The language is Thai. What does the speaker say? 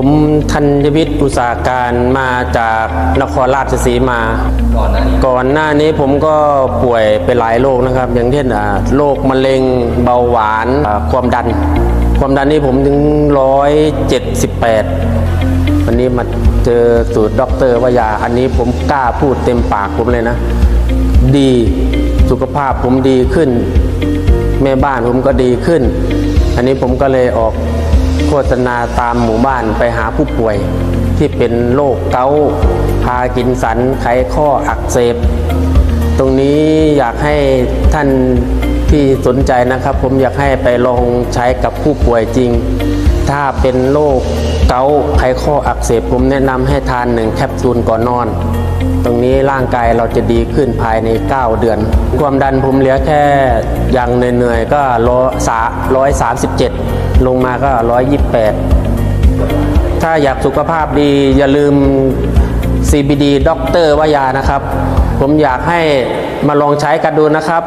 ผมธัญวิทย์อุตสาการมาจากนครราชสีมา ก่อนหน้านี้ก่อนหน้านี้ผมก็ป่วยไปหลายโรคนะครับ อย่างเช่นโรคมะเร็งเบาหวานความดัน ความดันนี่ผมถึงร้อยเจ็ดสิบแปดวันนี้มาเจอสูตรด็อกเตอร์ว่ายา อันนี้ผมกล้าพูดเต็มปากผมเลยนะ ดีสุขภาพผมดีขึ้น แม่บ้านผมก็ดีขึ้น อันนี้ผมก็เลยออก โฆษณาตามหมู่บ้านไปหาผู้ป่วย ที่เป็นโรคเกาต์พากินสันไขข้ออักเสบ ตรงนี้อยากให้ท่านที่สนใจนะครับ ผมอยากให้ไปลองใช้กับผู้ป่วยจริง ถ้าเป็นโรค เกาไขข้ออักเสบผมแนะนำให้ทานหนึ่งแคปซูลก่อนนอน ตรงนี้ร่างกายเราจะดีขึ้นภายใน 9 เดือน ความดันผมเหลือแค่อย่างเหนื่อยๆก็ร้อยสามสิบเจ็ดลงมาก็ร้อยยี่แปดถ้าอยากสุขภาพดีอย่าลืม CBD ด็อกเตอร์วายานะครับ ผมอยากให้มาลองใช้กันดูนะครับ